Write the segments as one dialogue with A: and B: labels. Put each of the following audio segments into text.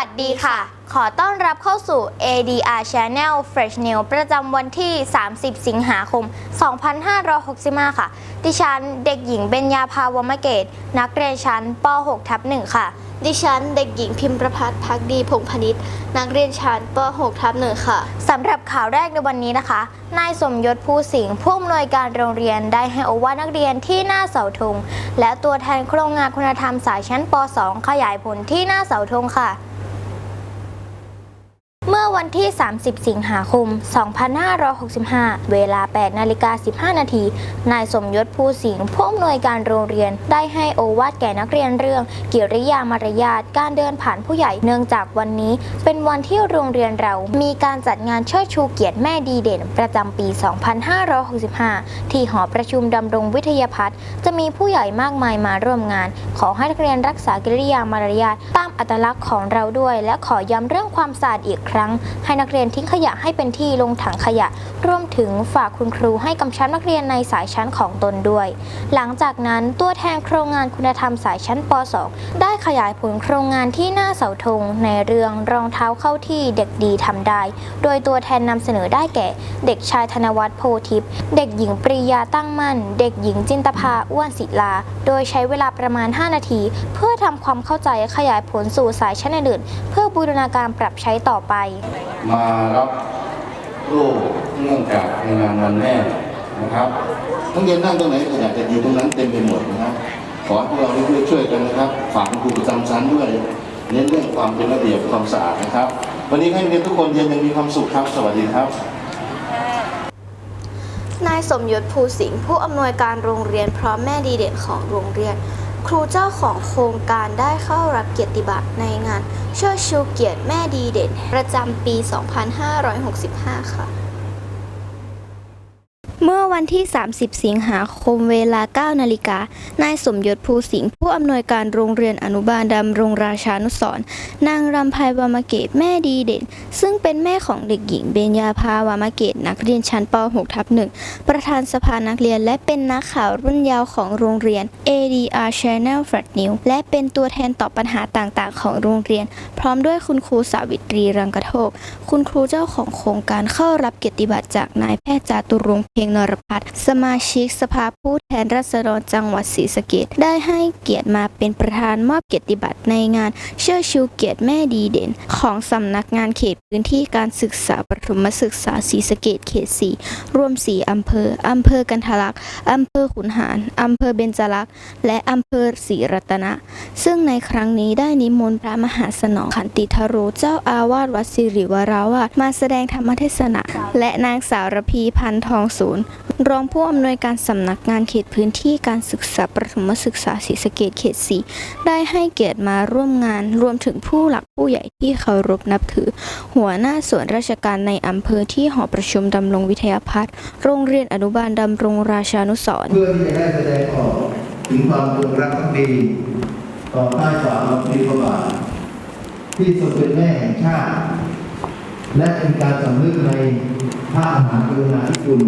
A: วัสดีค่ะ ขอต้อนรับเข้าสู่ ADR Channel Fresh News ประจำวันที่ 30 สิงหาคม 2565 ค่ะ ดิฉันเด็กหญิงเบญญาภาวมเกต นักเรียนชั้นป .6 ทับ1ค่ะ
B: ดิฉันเด็กหญิงพิมประพัฒน์พักดีพงษ์พนิษฐ์นักเรียนชั้นป .6 ทับหนึ่งค่ะ
A: สำหรับข่าวแรกในวันนี้นะคะ นายสมยศภูสิงห์ผู้อำนวยการโรงเรียนได้ให้โอวาทนักเรียนที่หน้าเสาธงและตัวแทนโครงงานคุณธรรมสายชั้นป .2 ขยายผลที่หน้าเสาธงค่ะ เมื่อวันที่ 30 สิงหาคม 2565 เวลา 8 นาฬิกา 15 นาที นายสมยศภูสิงห์ผู้อำนวยการโรงเรียนได้ให้โอวาทแก่นักเรียนเรื่อง กิริยามารยาทการเดินผ่านผู้ใหญ่เนื่องจากวันนี้ เป็นวันที่โรงเรียนเรามีการจัดงานเชิดชูเกียรติแม่ดีเด่น ประจำปี 2565 ที่หอประชุมดำรงวิทยาพัฒน์จะมีผู้ใหญ่มากมายมาร่วมงาน ขอให้นักเรียนรักษากิริยามารยาทตามอัตลักษณ์ของเราด้วย และขอย้ำเรื่องความสะอาดอีกครั้งให้นักเรียนทิ้งขยะให้เป็นที่ลงถังขยะ รวมถึงฝากคุณครูให้กำชับนักเรียนในสายชั้นของตนด้วย หลังจากนั้นตัวแทนโครงงานคุณธรรมสายชั้นป .2 ได้ขยายผลโครงงานที่หน้าเสาธงในเรื่องรองเท้าเข้าที่เด็กดีทำได้ โดยตัวแทนนำเสนอได้แก่ เด็กชายธนวัฒน์โพธิพย์เด็กหญิงปริยาตั้งมั่น เด็กหญิงจินตภาอ้วนศิลา โดยใช้เวลาประมาณ 5 นาที เพื่อทำความเข้าใจขยายผลสู่สายชั้นอื่นเพื่อบูรณาการปรับใช้ต่อไป
C: มารับลูกเนื่องจากในงานวันแม่นะครับนักเรียนนั่งตรงไหนขยะจะอยู่ตรงนั้นเต็มไปหมดนะครับขอให้พวกเราได้ช่วยๆกันนะครับ ฝากคุณครูประจำชั้นด้วยเน้นเรื่องความเป็นระเบียบความสะอาดนะครับ วันนี้ให้นักเรียนทุกคนเรียนอยังมีความสุขครับ สวัสดีครับ
B: นายสมยศภูสิงห์ผู้อำนวยการโรงเรียนพร้อมแม่ดีเด่นของโรงเรียน ครูเจ้าของโครงการได้เข้ารับเกียรติบัตรในงานเชิดชูเกียรติแม่ดีเด่น ประจำปี 2565 ค่ะ
D: เมื่อวันที่ 30 สิงหาคมเวลา 9 นาฬิกา นายสมยศภูสิงห์ผู้อำนวยการโรงเรียนอนุบาลดำรงราชานุสรณ์นางรำไพวามเกตแม่ดีเด่น ซึ่งเป็นแม่ของเด็กหญิงเบญญาภาวามเกตนักเรียนชั้นป .6 ทับหนึ่งประธานสภานักเรียน และเป็นนักข่าวรุ่นยาวของโรงเรียน ADR Channel Flat News และเป็นตัวแทนตอบปัญหาต่างๆ ของโรงเรียน พร้อมด้วยคุณครูสาวิตรีรังกะโทก คุณครูเจ้าของโครงการเข้ารับเกียรติบัตรจากนายแพทย์จาตุรงเพ็งนรพัฒน์สมาชิกสภาผู้แทนราษฎรจังหวัดศรีสะเกษได้ให้เกียรติมาเป็นประธานมอบเกียรติบัตรในงาน เชิดชูเกียรติแม่ดีเด่น ของสำนักงานเขตพื้นที่การศึกษาประถมศึกษาศรีสะเกษเขต4รวม4อำเภออำเภอกันทะลักษ์อำเภอขุนหารอำเภอเบญจลักษณ์และอำเภอศรีรัตนะ ซึ่งในครั้งนี้ได้นิมนต์พระมหาสนองขันติทโรเจ้าอาวาสวัดสิริวราวาสมาแสดงธรรมเทศนาและนางสาวรพีพันธ์ทองศูนย์รองผู้อำนวยการสำนักงานเขตพื้นที่การศึกษาประถมศึกษาศรีสะเกษเขต 4 ได้ให้เกียรติมาร่วมงาน รวมถึงผู้หลักผู้ใหญ่ที่เคารพนับถือ หัวหน้าส่วนราชการในอำเภอที่หอประชุมดำรงวิทยาพัฒน์โรงเรียนอนุบาลดำรงราชานุสรณ์
E: เพื่อที่จะได้แสดงออกถึงความจงรักภักดีต่อใต้ฝ่าพระพุทธพระบาทที่ทรงเป็นแม่แห่งชาติ และเป็นการสำนึกใน พระมหากรุณาธิคุณ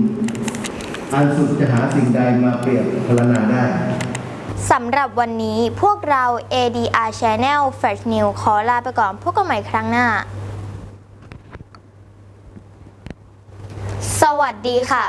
E: อันสุดจะหาสิ่งใดมาเปรียบพรรณนาได้
A: สำหรับวันนี้พวกเรา ADR Channel Fresh News ขอลาไปก่อนพบกันใหม่ครั้งหน้า สวัสดีค่ะ